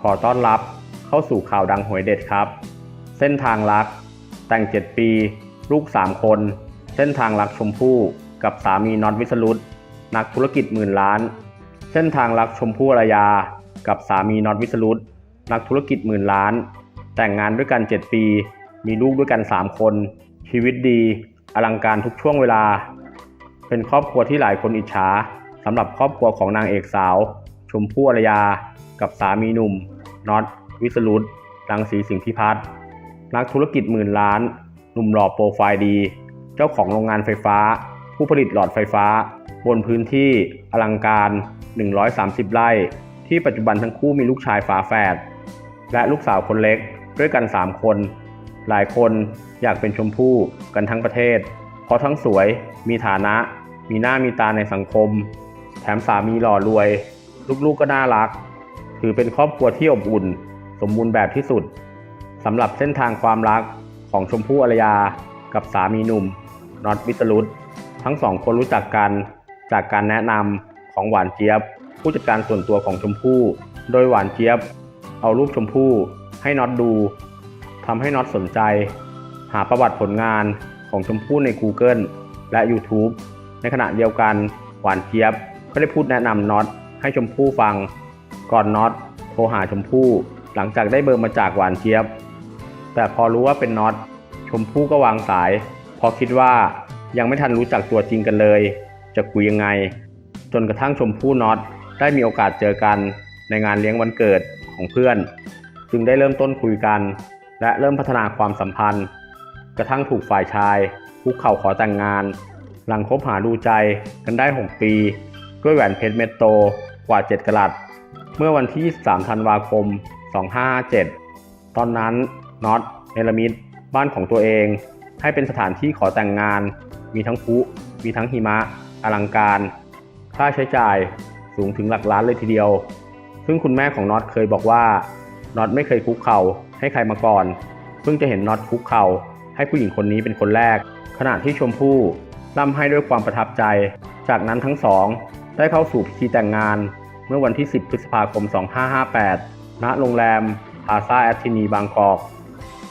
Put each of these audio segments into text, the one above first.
ขอต้อนรับเข้าสู่ข่าวดังหวยเด็ดครับ เส้นทางรัก แต่ง 7 ปี ลูก 3 คน เส้นทางรักชมพู่กับสามีน็อตวิสรุตนักธุรกิจหมื่นล้าน เส้นทางรักชมพู่อารยา กับสามีน็อตวิสรุตนักธุรกิจหมื่นล้าน แต่งงานด้วยกัน 7 ปี มีลูกด้วยกัน 3 คน ชีวิตดี อลังการทุกช่วงเวลา เป็นครอบครัวที่หลายคนอิจฉาสำหรับครอบครัวของนางเอกสาว ชมพู่อรยา กับสามีหนุ่มน็อตวิสรุตรังสีสิงห์พิพัฒน์นักธุรกิจหมื่นล้าน หนุ่มหล่อโปรไฟล์ดี เจ้าของโรงงานไฟฟ้า ผู้ผลิตหลอดไฟฟ้า บนพื้นที่อลังการ 130 ไร่ ที่ปัจจุบันทั้งคู่มีลูกชายฝาแฝดและลูกสาวคนเล็กด้วยกัน 3 คน หลายคนอยากเป็นชมพู่กันทั้งประเทศ เพราะทั้งสวย มีฐานะ มีหน้ามีตาในสังคม แถมสามีหล่อรวย ลูกๆก็น่ารัก ถือเป็นครอบครัวที่อบอุ่น สมบูรณ์แบบที่สุดสำหรับเส้นทางความรักของชมพู่อารยา กับสามีหนุ่มน็อตวิสรุตทั้งสองคนรู้จักกันจากการแนะนำของหวานเจี๊ยบ ผู้จัดการส่วนตัวของชมพู่ โดยหวานเจี๊ยบ เอารูปชมพู่ให้น็อตดูทำให้น็อตสนใจ หาประวัติผลงานของชมพู่ใน Google และ YouTube ในขณะเดียวกันหวานเจี๊ยบก็ได้พูดแนะนำน็อตให้ชมพู่ฟัง ก่อนน็อตโทรหาชมพู่ หลังจากได้เบอร์มาจากหวานเจี๊ยบ แต่พอรู้ว่าเป็นน็อตชมพู่ก็วางสายพราะคิดว่ายังไม่ทันรู้จักตัวจริงกันเลย จะคุยยังไง จนกระทั่งชมพู่น็อตได้มีโอกาสเจอกันในงานเลี้ยงวันเกิดของเพื่อน จึงได้เริ่มต้นคุยกัน และเริ่มพัฒนาความสัมพันธ์ กระทั่งถูกฝ่ายชายคุกเข่าขอแต่งงาน หลังคบหาดูใจกันได้ 6 ปี ด้วยแหวนเพชรเม็ดโตกว่า 7กะรัต เมื่อวันที่ 23 ธันวาคม 257 ตอนนั้นน็อตเนลมิดบ้านของตัวเอง ให้เป็นสถานที่ขอแต่งงาน มีทั้งพุมีทั้งหิมะ อลังการ ค่าใช้จ่ายสูงถึงหลักล้านเลยทีเดียว ซึ่งคุณแม่ของน็อตเคยบอกว่าน็อตไม่เคยคุกเข่าให้ใครมาก่อน เพิ่งจะเห็นน็อตคุกเข่าให้ผู้หญิงคนนี้เป็นคนแรก ขณะที่ชมพู่ร่ำให้ด้วยความประทับใจ จากนั้นทั้งสอง ได้เข้าสู่พิธีแต่งงาน เมื่อวันที่ 10 พฤษภาคม 2558 ณ โรงแรมพาซาแอตทินีบางกอก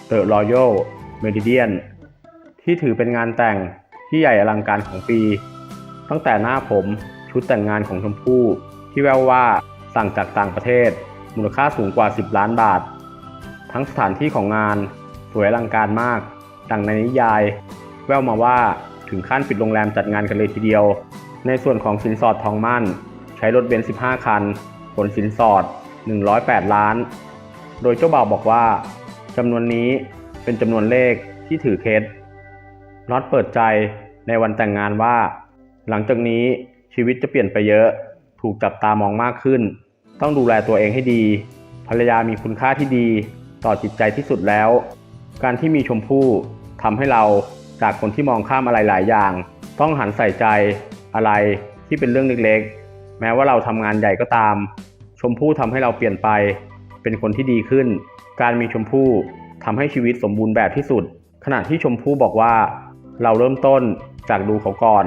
เดอะรอยัลเมริเดียนที่ถือเป็นงานแต่งที่ใหญ่อลังการของปี ตั้งแต่หน้าผมชุดแต่งงานของชมพู่ที่แววว่าสั่งจากต่างประเทศ มูลค่าสูงกว่า 10 ล้านบาท ทั้งสถานที่ของงานสวยอลังการมากดังในนิยาย แววมาว่าถึงขั้นปิดโรงแรมจัดงานกันเลยทีเดียว ในส่วนของสินสอดทองมั่น ใช้รถเบนซ์15 คัน ผลสินสอด 108 ล้าน โดยเจ้าบ่าวบอกว่าจำนวนนี้เป็นจำนวนเลขที่ถือเคสน็อตเปิดใจในวันแต่งงานว่า หลังจากนี้ชีวิตจะเปลี่ยนไปเยอะ ถูกจับตามองมากขึ้น ต้องดูแลตัวเองให้ดี ภรรยามีคุณค่าที่ดี ต่อจิตใจที่สุดแล้ว การที่มีชมพู่ทำให้เราจากคนที่มองข้ามอะไรหลายอย่าง ต้องหันใส่ใจอะไรที่เป็นเรื่องเล็กๆ แม้ว่าเราทำงานใหญ่ก็ตาม ชมพู่ทำให้เราเปลี่ยนไป เป็นคนที่ดีขึ้น การมีชมพู่ทำให้ชีวิตสมบูรณ์แบบที่สุด ขณะที่ชมพู่บอกว่า เราเริ่มต้นจากดูเขาก่อน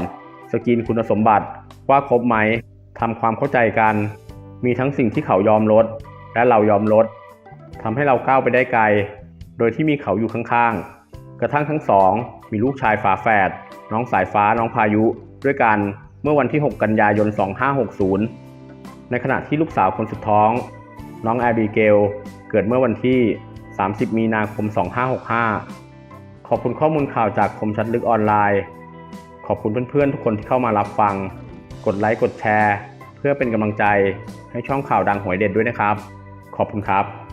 สกรีนคุณสมบัติว่าครบไหมทำความเข้าใจกัน มีทั้งสิ่งที่เขายอมลด และเรายอมลดทำให้เราก้าวไปได้ไกล โดยที่มีเขาอยู่ข้างๆ กระทั่งทั้งสอง มีลูกชายฝาแฝดน้องสายฟ้าน้องพายุ ด้วยกัน มื่อวันที่ 6 กันยายน 2560 ในขณะที่ลูกสาวคนสุดท้อง น้องแอบิเกล เกิดเมื่อวันที่ 30 มีนาคม 2565 ขอบคุณข้อมูลข่าวจากคมชัดลึกออนไลน์ ขอบคุณเพื่อนๆ ทุกคนที่เข้ามารับฟัง กดไลค์กดแชร์ เพื่อเป็นกำลังใจให้ช่องข่าวดังหวยเด็ดด้วยนะครับ ขอบคุณครับ